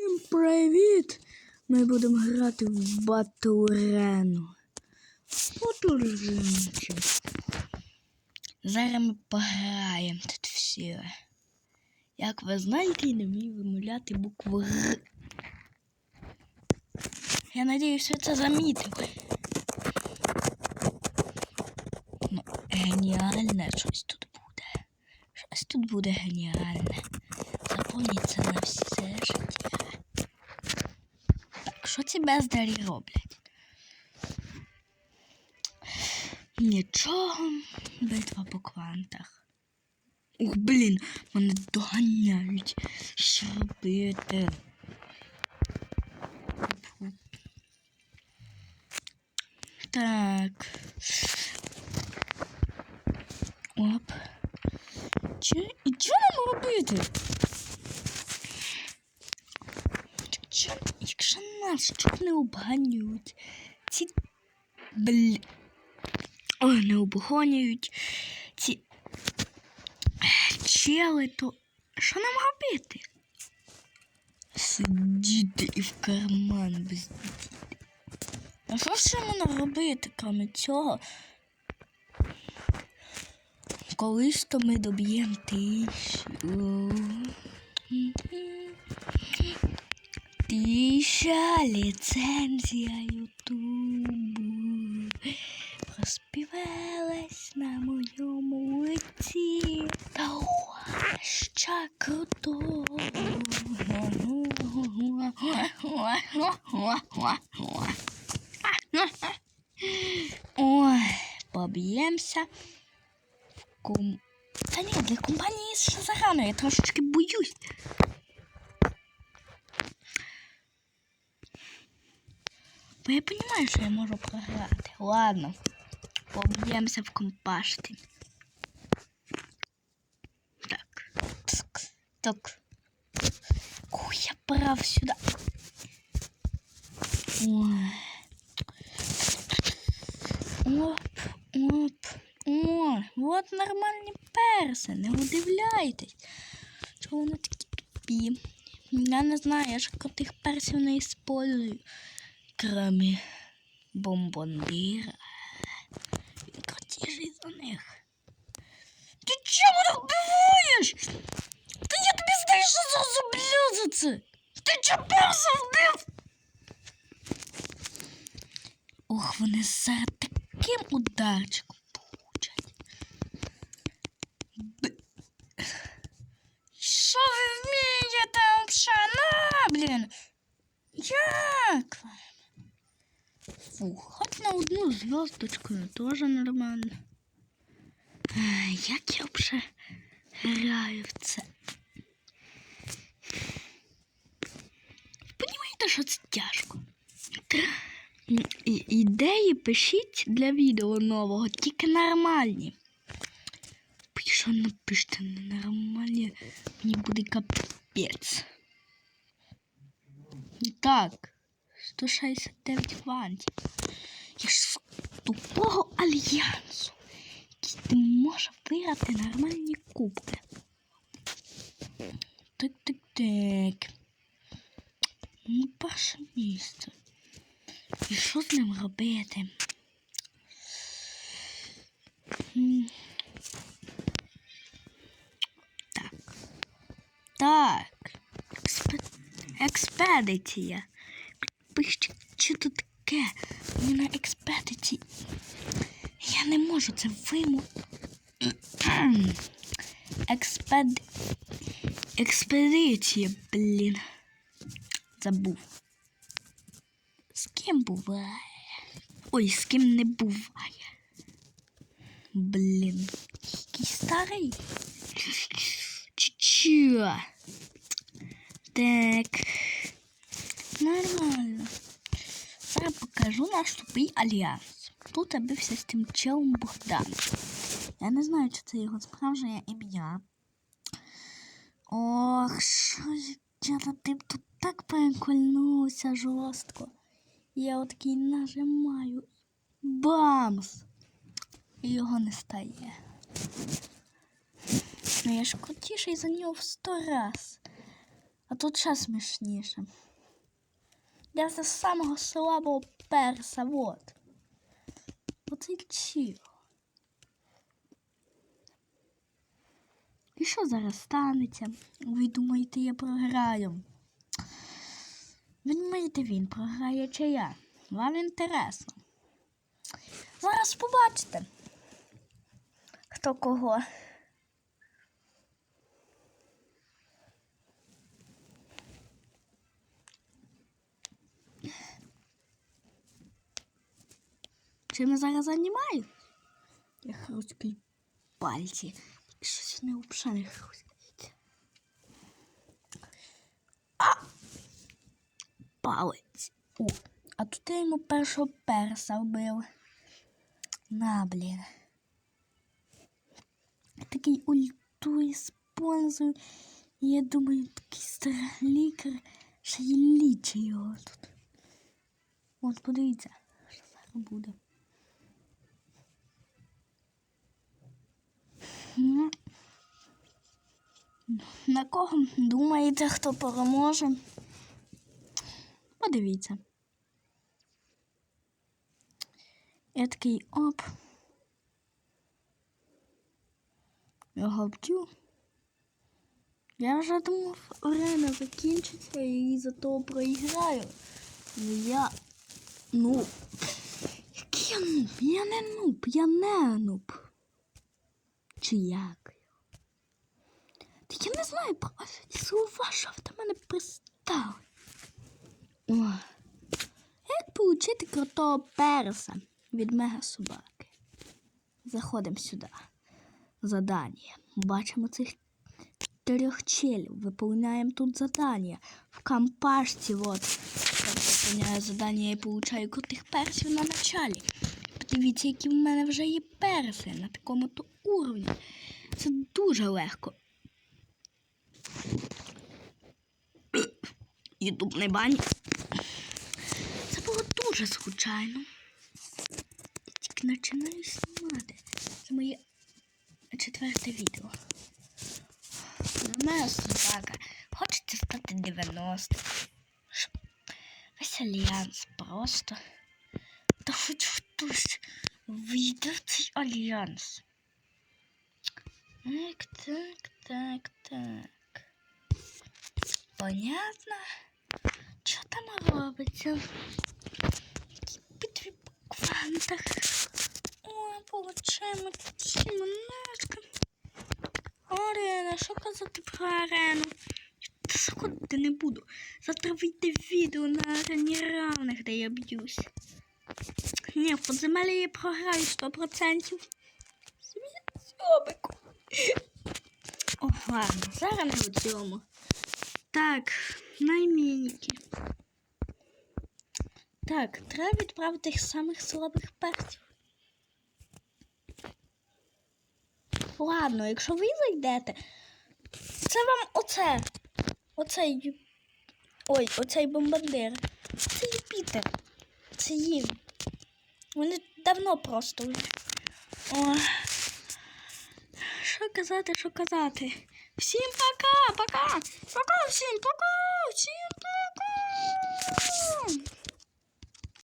Всім привіт! Ми будемо грати в Батурену. Батуренчик. Зараз ми пограємо тут всі. Як ви знаєте, я не вмію вимовляти букву Г. Я надіюсь, ви це замітили. Ну, геніальне щось тут буде. Щось тут буде геніальне. Запомніться на все життя. Що ці бездарі роблять? Нічого, битва по квантах. Ух, блін, мене доганяють. Що робити? Так. Оп. Чи... І що нам робити? Чи... Якщо нас чуть не обганюють, ці бл... Ой, не обгонюють ці чели, то що нам робити? Сидіти і в карман без. А що ще можна робити, крім цього? Колись то ми доб'ємо тисячу. Тисяча ліцензія Ютубу розпівалась на моєму лиці. Та ще круто. Ой, поб'ємося ком... Та ні, для компанії ще зарано, я трошечки боюсь. Бо я розумію, що я можу програти. Ладно, поб'ємося в компашті. Так. Так. Ой, я прав сюди. Ой. Оп, оп. О, от нормальні перси, не удивляйтесь. Чого вони такі тупі? Я не знаю, я ж крутих персів не использую. Кроме бомбондира. Він крутіший за них. Ти чого мене вбиваєш? Та я тобі зазублю за це. Ти перса вбив? Ох, вони зараз таким ударчиком получать. Б... Що ви вмієте взагалі? Блін. Як? Фу, хоч на одну звездочку тоже нормально. Як я вже граю в це? Понімаєте, що це тяжко? Ідеї пишіть для відео нового, тільки нормальні. Якщо напишете ненормальні, мені буде капець. Так, 169 квантів. Я ж з тупого альянсу, який не може виграти нормальні кубки. Так, так, так. Ну, перше місце. І що з ним робити? Так. Так. Експе- Експедиція. Що тут таке? Мені на експедиції. Я не можу це виму. Експед... Експедиція, блін. Забув. З ким буває? Ой, з ким не буває. Блін. Який старий. Чу-чу. Так. Нормально. Покажу наш тупий альянс. Тут я бився з тим челом Богданом. Я не знаю, чи це його справжнє ім'я. Ох, що я над тим тут так перекольнувся жорстко. Я отакий нажимаю. Бамс! І його не стає. Ну я ж крутіший за нього в сто раз. А тут ще смішніше. Я за самого слабого перса, вот. Оцей чіл. І що зараз станеться? Ви думаєте, я програю? Ви думаєте, він програє чи я? Вам інтересно. Зараз побачите, хто кого. Чим я зараз займаюсь? Я хрусткаю пальці. Щось не взагалі не. А! Палець. О, а тут я йому першого перса вбив. На, блін. Такий ульту спонсор. І я думаю, такий старий лікар, ще й лічить його тут. От подивіться, що зараз буде. На кого думаєте, хто переможе? Подивіться. Я такий оп. Його б'ю. Я вже думав, арена закінчиться і за того проіграю. Ну я. Ну. Який я нуб? Я не нуб, я не нуб. Чи як? Та я не знаю слова, що в мене пристали. Як получити крутого перса від мега собаки? Заходимо сюди. Задання. Бачимо цих трьох челів. Виповняємо тут задання. В кампашці, от. Я виповняю задання і получаю крутих персів на началі. Подивіться, які в мене вже є перси на такому то уровні. Це дуже легко. Ютуб не бань. Це було дуже случайно. Я тільки починаю знімати. Це моє четверте відео. На мене собака. Хочете стати 90. Весь альянс просто. Та хоч хтось вийде в цей альянс. Так, так, так, так. Понятно? Що там робиться? Які битві по квантах. О, получаємо сімонашка. Арена, що казати про арену? Заходити не буду. Завтра вийде відео на арені равних, де я б'юсь. Ні, в подземелі я програю 100%. Сьобику. О, ладно, зараз у цьому. Так, наймініки. Так, треба відправити тих самих слабих перців. Ладно, якщо ви зайдете, це вам оце. Оцей. Ой, оцей бомбардир. Це Юпітер. Це їм. Вони давно просто. О. Що казати, що казати? Всім пока, пока! Пока всім, пока! Всім пока!